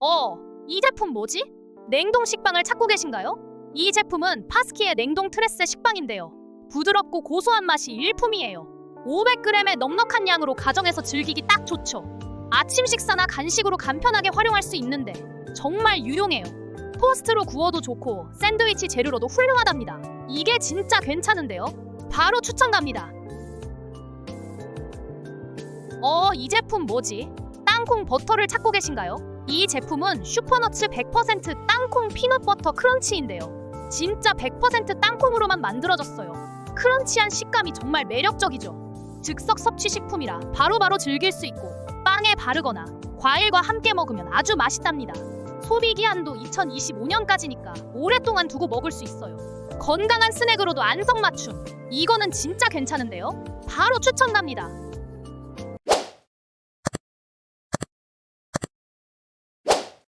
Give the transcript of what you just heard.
어, 이 제품 뭐지? 냉동 식빵을 찾고 계신가요? 이 제품은 파스키의 냉동 트레스 식빵인데요. 부드럽고 고소한 맛이 일품이에요. 500g의 넉넉한 양으로 가정에서 즐기기 딱 좋죠. 아침 식사나 간식으로 간편하게 활용할 수 있는데 정말 유용해요. 토스트로 구워도 좋고 샌드위치 재료로도 훌륭하답니다. 이게 진짜 괜찮은데요? 바로 추천 갑니다. 어, 이 제품 뭐지? 땅콩 버터를 찾고 계신가요? 이 제품은 슈퍼너츠 100% 땅콩 피넛버터 크런치인데요. 진짜 100% 땅콩으로만 만들어졌어요. 크런치한 식감이 정말 매력적이죠. 즉석 섭취 식품이라 바로 바로 즐길 수 있고 빵에 바르거나 과일과 함께 먹으면 아주 맛있답니다. 소비 기한도 2025년까지니까 오랫동안 두고 먹을 수 있어요. 건강한 스낵으로도 안성맞춤. 이거는 진짜 괜찮은데요? 바로 추천 갑니다.